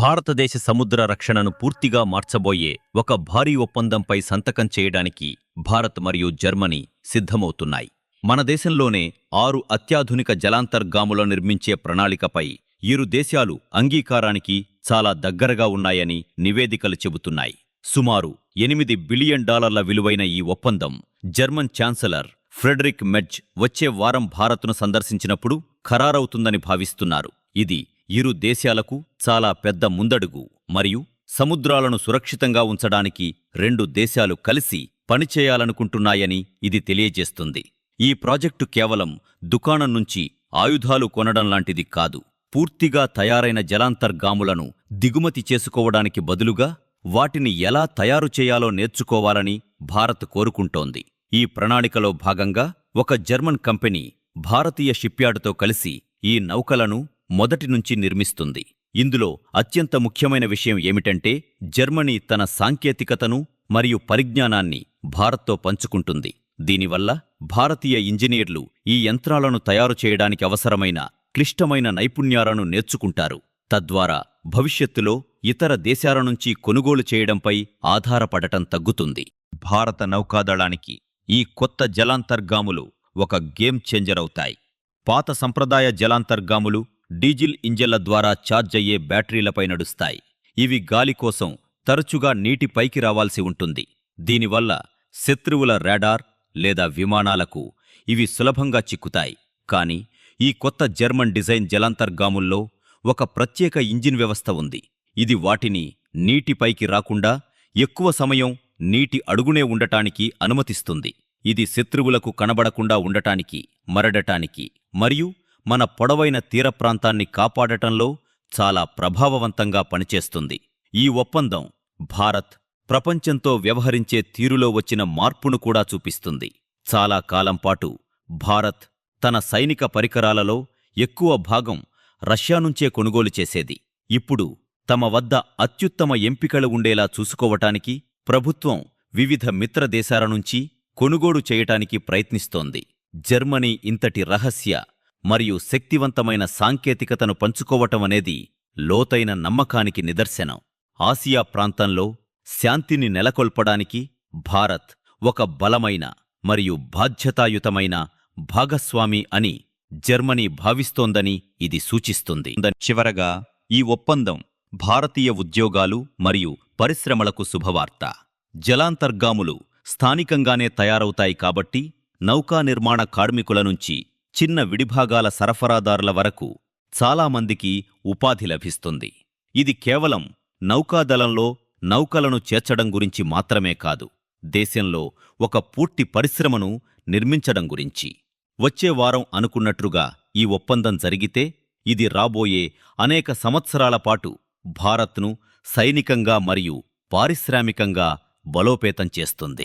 భారతదేశ సముద్ర రక్షణను పూర్తిగా మార్చబోయే ఒక భారీ ఒప్పందంపై సంతకం చేయడానికి భారత్ మరియు జర్మనీ సిద్ధమవుతున్నాయి. మన దేశంలోనే ఆరు అత్యాధునిక జలాంతర్గాముల నిర్మించే ప్రణాళికపై ఇరు దేశాలు అంగీకారానికి చాలా దగ్గరగా ఉన్నాయని నివేదికలు చెబుతున్నాయి. సుమారు ఎనిమిది బిలియన్ డాలర్ల విలువైన ఈ ఒప్పందం జర్మన్ ఛాన్సలర్ ఫ్రెడరిక్ మెడ్జ్ వచ్చే వారం భారత్ను సందర్శించినప్పుడు ఖరారవుతుందని భావిస్తున్నారు. ఇది ఇరు దేశాలకు చాలా పెద్ద ముందడుగు మరియు సముద్రాలను సురక్షితంగా ఉంచడానికి రెండు దేశాలు కలిసి పనిచేయాలనుకుంటున్నాయని ఇది తెలియజేస్తుంది. ఈ ప్రాజెక్టు కేవలం దుకాణం నుంచి ఆయుధాలు కొనడం లాంటిది కాదు. పూర్తిగా తయారైన జలాంతర్గాములను దిగుమతి చేసుకోవడానికి బదులుగా వాటిని ఎలా తయారు చేయాలో నేర్చుకోవాలని భారత్ కోరుకుంటోంది. ఈ ప్రణాళికలో భాగంగా ఒక జర్మన్ కంపెనీ భారతీయ షిప్యార్డుతో కలిసి ఈ నౌకలను మొదటి నుంచి నిర్మిస్తుంది. ఇందులో అత్యంత ముఖ్యమైన విషయం ఏమిటంటే జర్మనీ తన సాంకేతికతను మరియు పరిజ్ఞానాన్ని భారత్తో పంచుకుంటుంది. దీనివల్ల భారతీయ ఇంజనీర్లు ఈ యంత్రాలను తయారు చేయడానికి అవసరమైన క్లిష్టమైన నైపుణ్యాలను నేర్చుకుంటారు. తద్వారా భవిష్యత్తులో ఇతర దేశాల నుంచి కొనుగోలు చేయడంపై ఆధారపడటం తగ్గుతుంది. భారత నౌకాదళానికి ఈ కొత్త జలాంతర్గాములు ఒక గేమ్ చేంజర్ అవుతాయి. పాత సంప్రదాయ జలాంతర్గాములు డీజిల్ ఇంజన్ల ద్వారా ఛార్జ్ అయ్యే బ్యాటరీలపై నడుస్తాయి. ఇవి గాలి కోసం తరచుగా నీటి పైకి రావాల్సి ఉంటుంది. దీనివల్ల శత్రువుల రాడార్ లేదా విమానాలకు ఇవి సులభంగా చిక్కుతాయి. కాని ఈ కొత్త జర్మన్ డిజైన్ జలాంతర్గాముల్లో ఒక ప్రత్యేక ఇంజిన్ వ్యవస్థ ఉంది. ఇది వాటిని నీటిపైకి రాకుండా ఎక్కువ సమయం నీటి అడుగునే ఉండటానికి అనుమతిస్తుంది. ఇది శత్రువులకు కనబడకుండా ఉండటానికి మరడటానికి మరియు మన పొడవైన తీర ప్రాంతాన్ని కాపాడటంలో చాలా ప్రభావవంతంగా పనిచేస్తుంది. ఈ ఒప్పందం భారత్ ప్రపంచంతో వ్యవహరించే తీరులో వచ్చిన మార్పును కూడా చూపిస్తుంది. చాలా కాలంపాటు భారత్ తన సైనిక పరికరాలలో ఎక్కువ భాగం రష్యా నుంచే కొనుగోలు చేసేది. ఇప్పుడు తమ వద్ద అత్యుత్తమ ఎంపికలు ఉండేలా చూసుకోవటానికి ప్రభుత్వం వివిధ మిత్ర దేశాల నుంచి కొనుగోలు చేయటానికి ప్రయత్నిస్తోంది. జర్మనీ ఇంతటి రహస్య మరియు శక్తివంతమైన సాంకేతికతను పంచుకోవటం అనేది లోతైన నమ్మకానికి నిదర్శనం. ఆసియా ప్రాంతంలో శాంతిని నెలకొల్పడానికి భారత్ ఒక బలమైన మరియు బాధ్యతాయుతమైన భాగస్వామి అని జర్మనీ భావిస్తోందని ఇది సూచిస్తుంది. చివరగా ఈ ఒప్పందం భారతీయ ఉద్యోగాలు మరియు పరిశ్రమలకు శుభవార్త. జలాంతర్గాములు స్థానికంగానే తయారవుతాయి కాబట్టి నౌకా నిర్మాణ కార్మికుల నుంచి చిన్న విడిభాగాల సరఫరాదారుల వరకు చాలామందికి ఉపాధి లభిస్తుంది. ఇది కేవలం నౌకాదళంలో నౌకలను చేర్చడం గురించి మాత్రమే కాదు దేశంలో ఒక పూర్తి పరిశ్రమను నిర్మించడం గురించి. వచ్చే వారం అనుకున్నట్లుగా ఈ ఒప్పందం జరిగితే ఇది రాబోయే అనేక సంవత్సరాల పాటు భారత్ను సైనికంగా మరియు పారిశ్రామికంగా బలోపేతం చేస్తుంది.